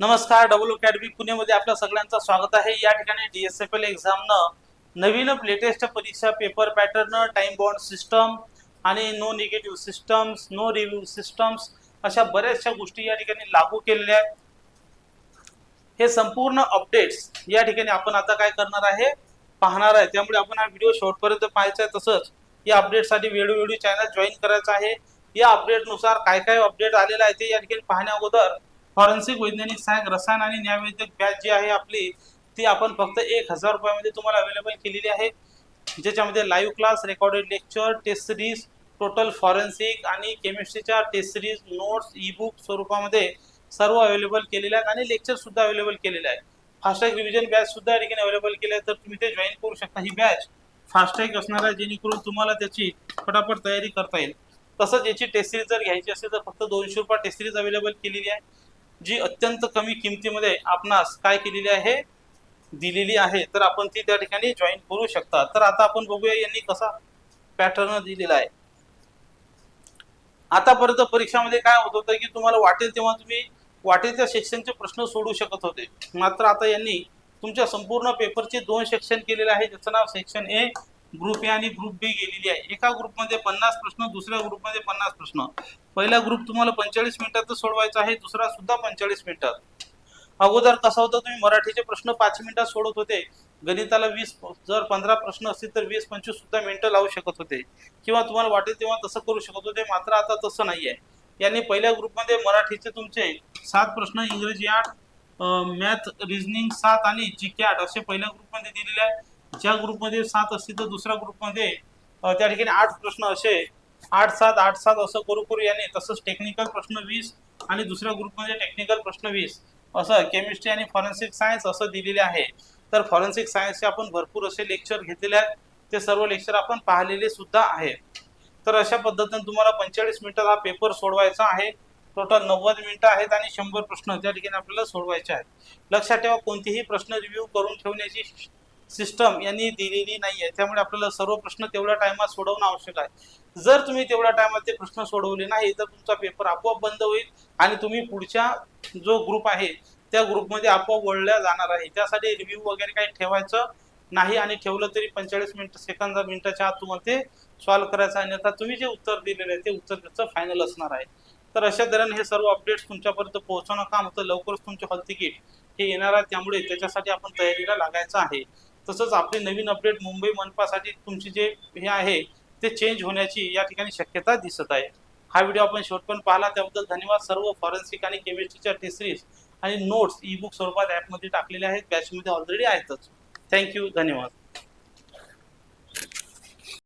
नमस्कार double academy पुणेमध्ये आपल्या सगळ्यांचं स्वागत आहे. या ठिकाणी डीएसएफएल एक्झामनं नवीन लेटेस्ट परीक्षा paper pattern time bond system आणि no negative systems no review systems अशा बऱ्याचशा गोष्टी या ठिकाणी लागू केलेल्या आहेत. हे संपूर्ण अपडेट्स या ठिकाणी आपण आता काय करणार आहे? पाहणार आहे. त्यामुळे आपण हा व्हिडिओ शेवटपर्यंत पाहायचा आहे. तसंच या अपडेटसाठी वेळोवेळी चॅनल जॉईन करायचं आहे. या अपडेटनुसार काय काय अपडेट आलेलं आहे ते या ठिकाणी पाहण्या अगोदर फॉरेन्सिक वैज्ञानिक सहाय्यक रसायन आणि न्यायवैद्यक बॅच जी आहे आपली ती आपण फक्त एक हजार रुपयामध्ये तुम्हाला अवेलेबल केलेली आहे. ज्याच्यामध्ये live class recorded lecture test series total forensic आणि केमिस्ट्रीच्या test series notes e book स्वरूपामध्ये सर्व अवेलेबल केलेले आहेत आणि लेक्चर सुद्धा अवेलेबल केलेले आहे फास्टॅग रिव्हिजन बॅच सुद्धा या ठिकाणी अवेलेबल केले आहे तर तुम्ही ते जॉईन करू शकता ही बॅच फास्टॅग असणार आहे जेणेकरून तुम्हाला त्याची फटाफट तयारी करता येईल. तसंच याची टेस्ट सिरीज जर घ्यायची असेल तर फक्त दोनशे रुपये टेस्ट सिरीज अवेलेबल केलेली आहे. जी अत्यंत कमी किमतीमध्ये आपणास काय केलेली आहे दिलेली आहे तर आपण ती त्या ठिकाणी जॉईन करू शकता. तर आता आपण बघूया यांनी कसा पॅटर्न दिलेला आहे. आतापर्यंत परीक्षामध्ये काय होत होतं की तुम्हाला वाटेल तेव्हा तुम्ही वाटेल त्या सेक्शनचे प्रश्न सोडू शकत होते. मात्र आता यांनी तुमच्या संपूर्ण पेपरचे दोन सेक्शन केलेले आहे ज्याचं नाव सेक्शन ए ग्रुप ए आणि ग्रुप बी गेलेली आहे. एका ग्रुपमध्ये पन्नास प्रश्न दुसऱ्या ग्रुपमध्ये पन्नास प्रश्न. पहिला ग्रुप तुम्हाला पंचेचाळीस मिनिटात सोडवायचा आहे दुसरा सुद्धा पंचेचाळीस मिनिटात. अगोदर कसं होतं तुम्ही मराठीचे प्रश्न पाच मिनिटात सोडत होते. गणिताला वीस जर पंधरा प्रश्न असतील तर वीस पंचवीस सुद्धा मिनिटं लावू शकत होते. किंवा तुम्हाला वाटेल तेव्हा तसं करू शकत होते मात्र आता तसं नाही आहे यांनी पहिल्या ग्रुपमध्ये मराठीचे तुमचे सात प्रश्न इंग्रजी आठ मॅथ रिझनिंग सात आणि जी कॅट असे पहिल्या ग्रुपमध्ये दिलेले आहे. ज्या ग्रुपमध्ये सात असतील तर दुसऱ्या ग्रुपमध्ये त्या ठिकाणी आठ प्रश्न असे. आठ सात आठ सात असं करू करू याने तसंच टेक्निकल प्रश्न वीस आणि दुसऱ्या ग्रुपमध्ये टेक्निकल प्रश्न वीस. असं केमिस्ट्री आणि फॉरेन्सिक सायन्स असं दिलेले आहे. तर फॉरेन्सिक सायन्सचे आपण भरपूर असे लेक्चर घेतलेले आहेत. ते सर्व लेक्चर आपण पाहिलेले सुद्धा आहेत तर अशा पद्धतीने तुम्हाला पंचेचाळीस मिनिटात हा पेपर सोडवायचा आहे. टोटल नव्वद मिनिटं आहेत आणि शंभर प्रश्न त्या ठिकाणी आपल्याला सोडवायचे आहेत. लक्षात ठेवा कोणतेही प्रश्न रिव्ह्यू करून ठेवण्याची सिस्टम यांनी दिलेली नाही आहे त्यामुळे आपल्याला सर्व प्रश्न तेवढ्या टायमात सोडवणं आवश्यक आहे. जर तुम्ही तेवढ्या टायमात ते प्रश्न सोडवले नाही तर तुमचा पेपर आपोआप बंद होईल आणि तुम्ही पुढच्या जो ग्रुप आहे त्या ग्रुपमध्ये आपोआप वळल्या जाणार आहे. त्यासाठी रिव्ह्यू वगैरे काही ठेवायचं नाही आणि ठेवलं तरी पंचेचाळीस मिनिट सेकंद मिनिटाच्या आत तुम्हाला ते सॉल्व्ह करायचं आहे. आता तुम्ही जे उत्तर दिलेलं आहे ते उत्तर त्याचं फायनल असणार आहे. तर अशा दरम्यान हे सर्व अपडेट्स तुमच्यापर्यंत पोहोचवणं काम होतं. लवकरच तुमचे हॉल तिकीट हे येणार आहे. त्यामुळे त्याच्यासाठी आपण तयारीला लागायचं आहे. तसंच आपले नवीन अपडेट मुंबई मनपासाठी तुमची जे हे आहे ते चेंज होण्याची या ठिकाणी शक्यता दिसत आहे. हा व्हिडिओ आपण शेवटपर्यंत पाहिला. त्याबद्दल धन्यवाद. सर्व फॉरेन्सिक आणि केमिस्ट्रीच्या टेस्टरीज आणि नोट्स ई बुक स्वरूपात ॲपमध्ये टाकलेले आहेत. बॅचमध्ये ऑलरेडी आहेतच. थँक्यू धन्यवाद.